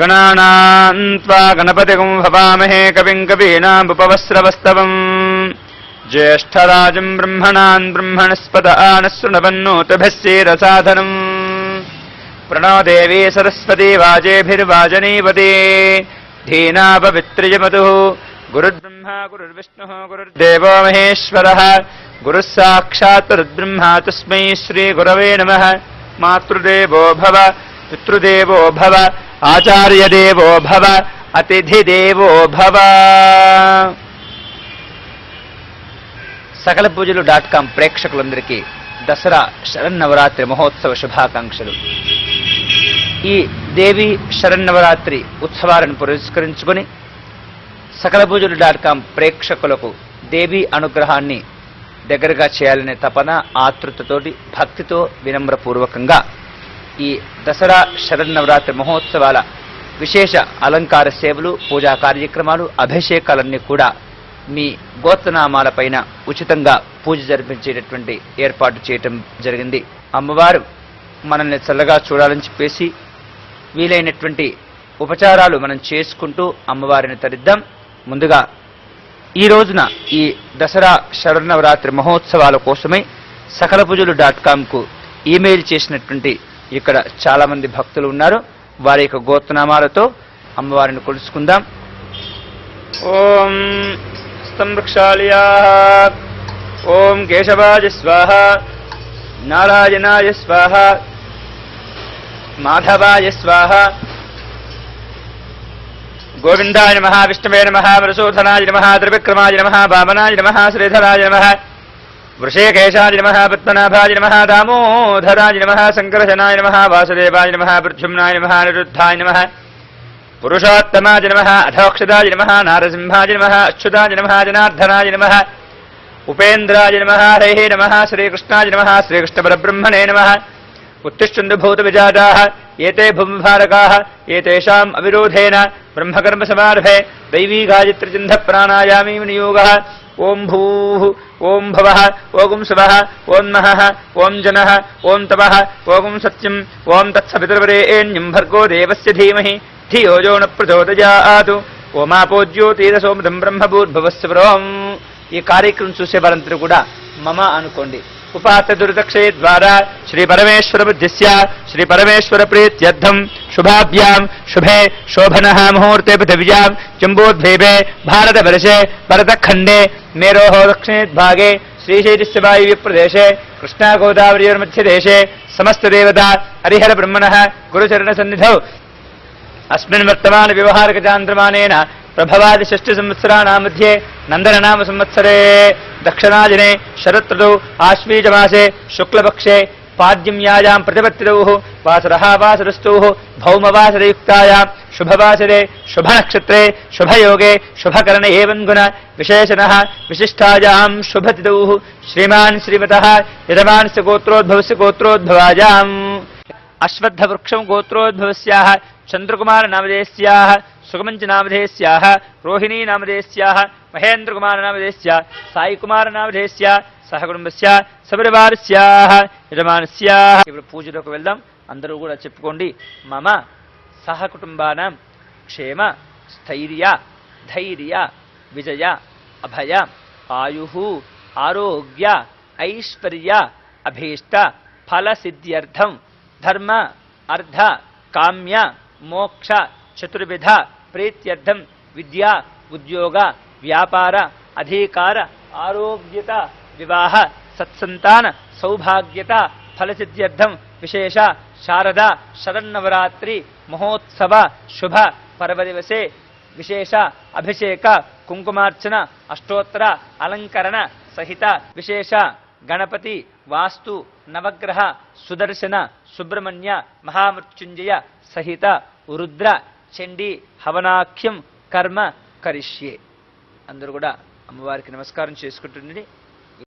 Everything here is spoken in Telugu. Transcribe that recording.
गणानाम् त्वा गणपतिगुम् भवामहे कविम् कवीनामुपवस्रवस्तवम् ज्येष्ठराजम् ब्रह्मणान् ब्रह्मणस्पद आनशृणवन्नोतभस्येरसाधनम् प्रणो देवी सरस्वती वाजेभिर्वाजनीपते धीना पवित्रिजमतुः गुरुर्ब्रह्मा गुरुर्विष्णुः गुरुर्देवो महेश्वरः गुरुः साक्षात् गुरुर्ब्रह्मा तस्मै श्रीगुरवे नमः मातृदेवो भव पितृदेवो भव ఆచార్యదేవో భవ అతిథిదేవో భవ సకల పూజలు డాట్ కామ్ ప్రేక్షకులందరికీ దసరా శరన్నవరాత్రి మహోత్సవ శుభాకాంక్షలు. ఈ దేవి శరన్నవరాత్రి ఉత్సవాలను పురస్కరించుకుని సకల పూజలు డాట్ కామ్ ప్రేక్షకులకు దేవీ అనుగ్రహాన్ని దగ్గరగా చేయాలనే తపన ఆతృతతోటి భక్తితో వినమ్రపూర్వకంగా ఈ దసరా శరన్నవరాత్రి మహోత్సవాల విశేష అలంకార సేవలు పూజా కార్యక్రమాలు అభిషేకాలన్నీ కూడా మీ గోత్రనామాలపైన ఉచితంగా పూజ జరిపించేటటువంటి ఏర్పాటు చేయటం జరిగింది. అమ్మవారు మనల్ని చల్లగా చూడాలని చెప్పేసి వీలైనటువంటి ఉపచారాలు మనం చేసుకుంటూ అమ్మవారిని తరిద్దాం. ముందుగా ఈ రోజున ఈ దసరా శరన్నవరాత్రి మహోత్సవాల కోసమై సకల పూజలు డాట్ కామ్కు ఈమెయిల్ చేసినటువంటి ఇక్కడ చాలా మంది భక్తులు ఉన్నారు. వారి యొక్క గోత్రనామాలతో అమ్మవారిని కొలుచుకుందాం. ఓం సంవృక్షాళియా ఓం కేశవాజ స్వాహ. నారాయణాయ స్వాహ. మాధవాయ స్వాహ. గోవిందాయ నమ విష్ణువే నమ వరసోధనాయ నమ త్రివిక్రమాయ నమ వామనాయ నమ శ్రీధరాయ నమ. వృషేకేశాయ నమ పద్మనాభాది నమ దామోధరాజి నమ శంకరశనాయ నమ వాసుదేవాయ నమ పృథ్యుమ్నాయ నమ నిరుద్ధాయ నమ పురుషోత్తమాజి నమ అధోక్షదాజి నమ నారసింహాజి నమ అచ్యుతాజి నమ జనార్దనాజి నమ ఉపేంద్రాజి నమ హరే నమ శ్రీకృష్ణాజి నమ శ్రీకృష్ణపరబ్రహ్మణే నమ ఉత్తిష్ఠन्तు భూతవిజాతాः ఏతే భూమిభారకా ఏతేషాम् అవిరోధేన బ్రహ్మకర్మ సమారభే దైవీ గాయత్రిచింధ ప్రాణాయామీ నియోగः ఓం భూ ఓం భవ ఓగుం శుభः ఓం నహ ఓం జన ఓం తపः ఓగుం సత్యం ఓం తత్సవితుర్వరేణ్యం భర్గో దేవస్య ధీమహి ధియోజో న ప్రచోదయాతు ఓమాపోజ్యోతిరసోమృతం బ్రహ్మభూర్భవస్య పురోం ఈ కార్యక్రమం చూసే వారందరూ కూడా మమ అనుకోండి. उपास्य दुर्दक्षे द्वारा श्री परमेश्वर बुद्धिश श्री परमेश्वर प्रीत्यर्थम शुभाभ्याम शुभे शोभन मुहूर्ते पृथिव्याम जम्बोद्वीपे भारत वर्षे भरतखंडे मेरो दक्षिणे भागे श्री वायव्य प्रदेशे कृष्णा गोदावरी देशे समस्त देवता हरिहर ब्रह्मण गुरुचरण सन्निधौ अस्मिन् वर्तमान व्यवहारकचान्द्रमानेन प्रभवादिषष्टिसंवत्सराणां मध्ये నందననామ సంవత్సరే దక్షిణాదినే శరత్రుతౌ ఆశ్వీజమాసే శుక్లపక్షే పాద్యమ్యాయాం ప్రతిపత్తిరౌ వాసర వాసరస్తూ భౌమవాసరయుక్తాయాం శుభవాసరే శుభనక్షత్రే శుభయోగే శుభకరణ ఏవం విశేషణ విశిష్టాయాం శుభతిథౌ శ్రీమాన్ శ్రీమత యజమానస్య గోత్రోద్భవస్ గోత్రోద్భవాయాం అశ్వత్థవృక్షం వృక్షం చంద్రకుమార నవదేశ్యా సుగమంచ నామధేయస్యాः రోహిణీ నామధేయస్యాः మహేంద్రకుమార నామధేయస్య సాయికుమార నామధేయస్య సహ కుటుంబస్య సపరివారస్యాः ఇప్పుడు పూజలోకి వెళ్దాం. అందరూ కూడా చెప్పుకోండి. మమ సహకుటుంబానం క్షేమ స్థైర్య ధైర్య విజయ అభయ ఆయు ఆరోగ్య ఐశ్వర్య అభీష్ట ఫలసిద్ధ్యర్థం ధర్మ అర్థ కామ్య మోక్ష చతుర్విధ ప్రీత్యర్థం విద్యా ఉద్యోగ వ్యాపార అధికార ఆరోగ్యత వివాహ సత్సంతాన సౌభాగ్యత ఫలసిద్ధ్యర్థం విశేష శారద శరన్నవరాత్రి మహోత్సవ శుభ పర్వదివసే విశేష అభిషేక కుంకుమార్చన అష్టోత్తర అలంకరణ సహిత విశేష గణపతి వాస్తు నవగ్రహ సుదర్శన సుబ్రహ్మణ్య మహామృత్యుంజయ సహిత రుద్ర చండీ హవనాఖ్యం కర్మ కరిష్యే. అందరూ కూడా అమ్మవారికి నమస్కారం చేసుకుంటుండండి.